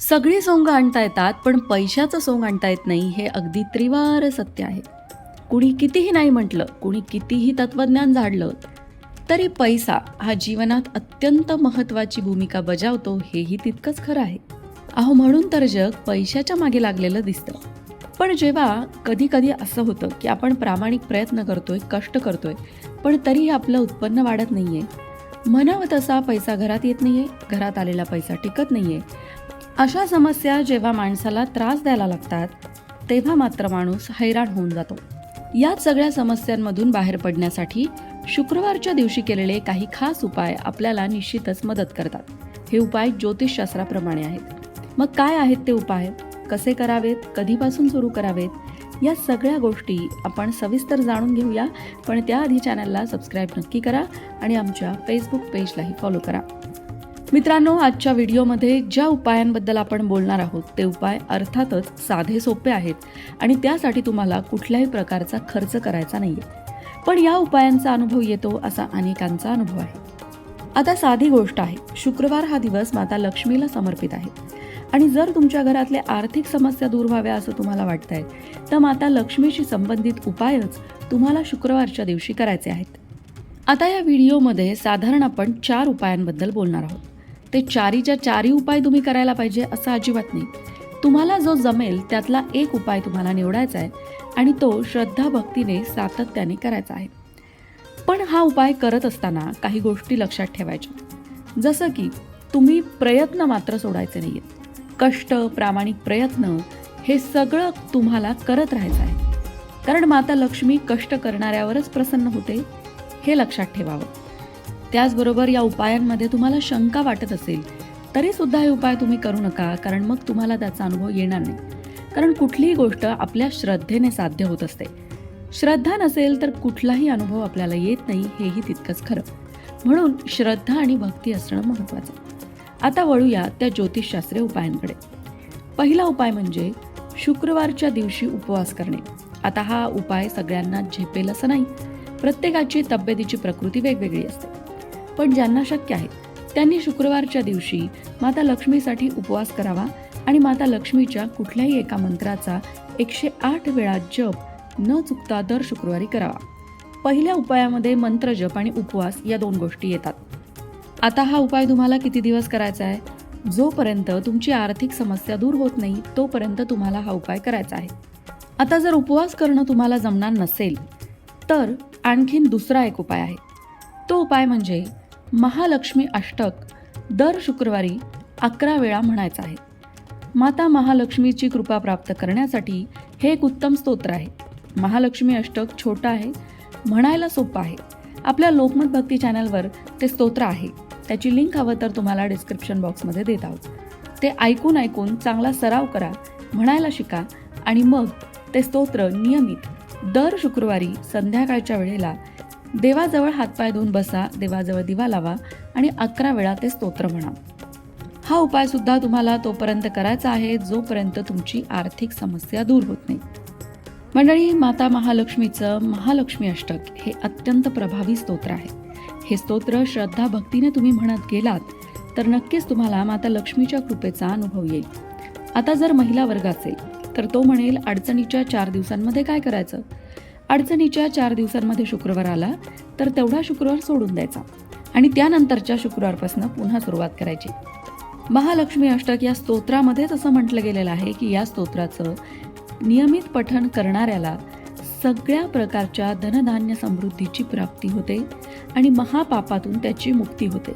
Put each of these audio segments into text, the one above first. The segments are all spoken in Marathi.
सगळी सोंग आणता येतात पण पैशाचं सोंग आणता येत नाही हे अगदी त्रिवार सत्य आहे. कुणी कितीही नाही म्हटलं कुणी कितीही तत्वज्ञान झाडलं तरी पैसा हा जीवनात अत्यंत महत्त्वाची भूमिका बजावतो हेही तितकंच खरं आहे. अहो म्हणून तर जग पैशाच्या मागे लागलेलं दिसतं. पण जेव्हा कधी कधी असं होतं की आपण प्रामाणिक प्रयत्न करतोय कष्ट करतोय पण तरीही आपलं उत्पन्न वाढत नाहीये. म्हणावं तसा पैसा घरात येत नाहीये घरात आलेला पैसा टिकत नाहीये अशा समस्या जेव्हा माणसाला त्रास द्यायला लागतात तेव्हा मात्र माणूस हैराण होऊन जातो. या सगळ्या समस्यांमधून बाहेर पडण्यासाठी शुक्रवारच्या दिवशी केलेले काही खास उपाय आपल्याला निश्चितच मदत करतात. हे उपाय ज्योतिषशास्त्राप्रमाणे आहेत. मग काय आहेत ते उपाय? कसे करावेत? कधीपासून सुरू करावेत? या सगळ्या गोष्टी आपण सविस्तर जाणून घेऊया पण त्याआधी चॅनलला सबस्क्राईब नक्की करा आणि आमच्या फेसबुक पेजलाही फॉलो करा. मित्रांनो आजच्या व्हिडिओमध्ये ज्या उपायांबद्दल आपण बोलणार आहोत ते उपाय अर्थातच साधे सोपे आहेत आणि त्यासाठी तुम्हाला कुठल्याही प्रकारचा खर्च करायचा नाहीये. पण या उपायांचा अनुभव येतो असा अनेकांचा अनुभव आहे. आता साधी गोष्ट आहे शुक्रवार हा दिवस माता लक्ष्मीला समर्पित आहे. आणि जर तुमच्या घरातले आर्थिक समस्या दूर व्हाव्या असं तुम्हाला वाटतंय तर माता लक्ष्मीशी संबंधित उपायच तुम्हाला शुक्रवारच्या दिवशी करायचे आहेत. आता या व्हिडिओमध्ये साधारण आपण चार उपायांबद्दल बोलणार आहोत. ते चारीच्या चारी उपाय तुम्ही करायला पाहिजे असं अजिबात नाही. तुम्हाला जो जमेल त्यातला एक उपाय तुम्हाला निवडायचा आहे आणि तो श्रद्धा भक्तीने सातत्याने करायचा आहे. पण हा उपाय करत असताना काही गोष्टी लक्षात ठेवायच्या. जसं की तुम्ही प्रयत्न मात्र सोडायचे नाही आहेत कष्ट प्रामाणिक प्रयत्न हे सगळं तुम्हाला करत राहायचं आहे. कारण माता लक्ष्मी कष्ट करणाऱ्यावरच प्रसन्न होते हे लक्षात ठेवावं. त्याचबरोबर या उपायांमध्ये तुम्हाला शंका वाटत असेल तरी सुद्धा हे उपाय तुम्ही करू नका कारण मग तुम्हाला त्याचा अनुभव येणार नाही. कारण कुठलीही गोष्ट आपल्या श्रद्धेने साध्य होत असते. श्रद्धा नसेल तर कुठलाही अनुभव आपल्याला येत नाही हेही तितकंच खरं. म्हणून श्रद्धा आणि भक्ती असणं महत्त्वाचं. आता वळूया त्या ज्योतिषशास्त्रीय उपायांकडे. पहिला उपाय म्हणजे शुक्रवारच्या दिवशी उपवास करणे. आता हा उपाय सगळ्यांना झेपेल असं नाही. प्रत्येकाची तब्येतीची प्रकृती वेगवेगळी असते. पण ज्यांना शक्य आहे त्यांनी शुक्रवारच्या दिवशी माता लक्ष्मीसाठी उपवास करावा आणि माता लक्ष्मीच्या कुठल्याही एका मंत्राचा एकशे आठ वेळा जप न चुकता दर शुक्रवारी करावा. पहिल्या उपायामध्ये मंत्र जप आणि उपवास या दोन गोष्टी येतात. आता हा उपाय तुम्हाला किती दिवस करायचा आहे? जोपर्यंत तुमची आर्थिक समस्या दूर होत नाही तोपर्यंत तुम्हाला हा उपाय करायचा आहे. आता जर उपवास करणं तुम्हाला जमणार नसेल तर आणखीन दुसरा एक उपाय आहे. तो उपाय म्हणजे महालक्ष्मी अष्टक दर शुक्रवारी अकरा वेळा म्हणायचा आहे. माता महालक्ष्मीची कृपा प्राप्त करण्यासाठी हे एक उत्तम स्तोत्र आहे. महालक्ष्मी अष्टक छोटं आहे म्हणायला सोपं आहे. आपल्या लोकमत भक्ती चॅनलवर ते स्तोत्र आहे. त्याची लिंक हवं तर तुम्हाला डिस्क्रिप्शन बॉक्समध्ये देत आहोत. ते ऐकून ऐकून चांगला सराव करा म्हणायला शिका आणि मग ते स्तोत्र नियमित दर शुक्रवारी संध्याकाळच्या वेळेला देवाजवळ हातपाय धुवून बसा देवाजवळ दिवा लावा आणि अकरा वेळा ते स्तोत्र म्हणा. हा उपाय सुद्धा तुम्हाला तोपर्यंत करायचा आहे जोपर्यंत तुमची आर्थिक समस्या दूर होत नाही. मंडळी माता महालक्ष्मीचं महालक्ष्मी अष्टक हे अत्यंत प्रभावी स्तोत्र आहे. हे स्तोत्र श्रद्धा भक्तीने तुम्ही म्हणत गेलात तर नक्कीच तुम्हाला माता लक्ष्मीच्या कृपेचा अनुभव येईल. आता जर महिला वर्ग असेल तर तो म्हणेल अडचणीच्या चार दिवसांमध्ये काय करायचं? अडचणीच्या चार दिवसांमध्ये शुक्रवार आला तर तेवढा शुक्रवार सोडून द्यायचा. आणि त्यानंतरच्या शुक्रवारपासून पुन्हा सुरुवात करायची. महालक्ष्मी अष्टक या स्तोत्रामध्येच असं म्हटलं गेलेलं आहे की या स्तोत्राचं नियमित पठण करणाऱ्याला सगळ्या प्रकारच्या धनधान्य समृद्धीची प्राप्ती होते आणि महापापातून त्याची मुक्ती होते.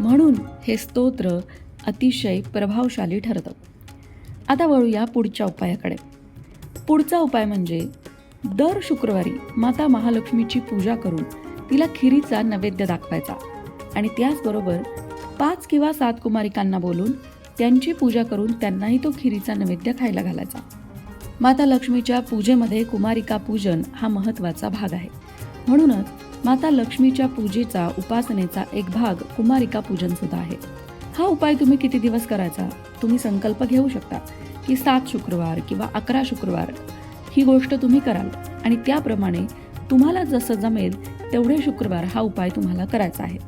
म्हणून हे स्तोत्र अतिशय प्रभावशाली ठरतं. आता वळूया पुढच्या उपायाकडे. पुढचा उपाय म्हणजे दर शुक्रवारी माता महालक्ष्मीची पूजा करून तिला खिरीचा नैवेद्य दाखवायचा. आणि त्याचबरोबर पाच किंवा सात कुमारिकांना बोलून त्यांची पूजा करून त्यांनाही तो खिरीचा नैवेद्य खायला घालायचा. माता लक्ष्मीच्या पूजेमध्ये कुमारिका पूजन हा महत्त्वाचा भाग आहे. म्हणूनच माता लक्ष्मीच्या पूजेचा उपासनेचा एक भाग कुमारिका पूजन सुद्धा आहे. हा उपाय तुम्ही किती दिवस करायचा? तुम्ही संकल्प घेऊ शकता की सात शुक्रवार किंवा अकरा शुक्रवार ही गोष्ट तुम्ही कराल. आणि त्याप्रमाणे तुम्हाला जसं जमेल तेवढे शुक्रवार हा उपाय तुम्हाला करायचा आहे.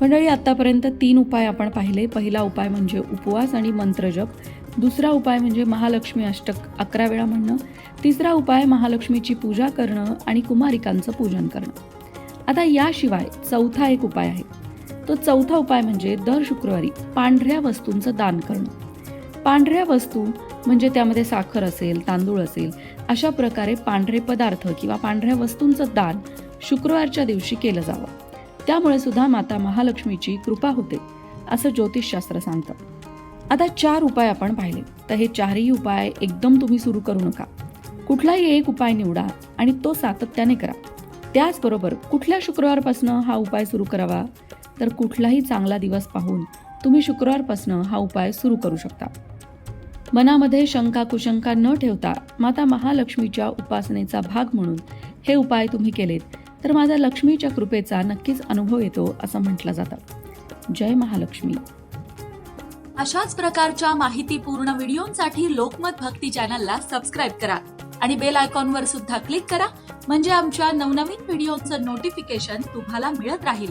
मंडळी आत्तापर्यंत तीन उपाय आपण पाहिले. पहिला उपाय म्हणजे उपवास आणि मंत्रजप दुसरा उपाय म्हणजे महालक्ष्मी अष्टक अकरा वेळा म्हणणं. तिसरा उपाय महालक्ष्मीची पूजा करणं आणि कुमारिकांचं पूजन करणं. आता याशिवाय चौथा एक उपाय आहे. तो चौथा उपाय म्हणजे दर शुक्रवारी पांढऱ्या वस्तूंचं दान करणं. पांढऱ्या वस्तू म्हणजे त्यामध्ये साखर असेल तांदूळ असेल अशा प्रकारे पांढरे पदार्थ किंवा पांढऱ्या वस्तूंचं दान शुक्रवारच्या दिवशी केलं जावं. त्यामुळे सुद्धा माता महालक्ष्मीची कृपा होते असं ज्योतिषशास्त्र सांगतं. आता चार उपाय आपण पाहिले तर हे चारही उपाय एकदम तुम्ही सुरू करू नका. कुठलाही एक उपाय निवडा आणि तो सातत्याने करा. त्याचबरोबर कुठल्या शुक्रवारपासून हा उपाय सुरू करावा? तर कुठलाही चांगला दिवस पाहून तुम्ही शुक्रवारपासून हा उपाय सुरू करू शकता. मनामध्ये शंका कुशंका न ठेवता माता महालक्ष्मीच्या उपासनेचा भाग म्हणून हे उपाय तुम्ही केलेत. तर माझ्या लक्ष्मीच्या कृपेचा नक्कीच अनुभव येतो असं म्हटलं जातं. जय महालक्ष्मी. अशाच प्रकारच्या माहितीपूर्ण व्हिडिओंसाठी लोकमत भक्ती चॅनलला सबस्क्राईब करा आणि बेल आयकॉनवर सुद्धा क्लिक करा म्हणजे आमच्या नवनवीन व्हिडिओचं नोटिफिकेशन तुम्हाला मिळत राहील.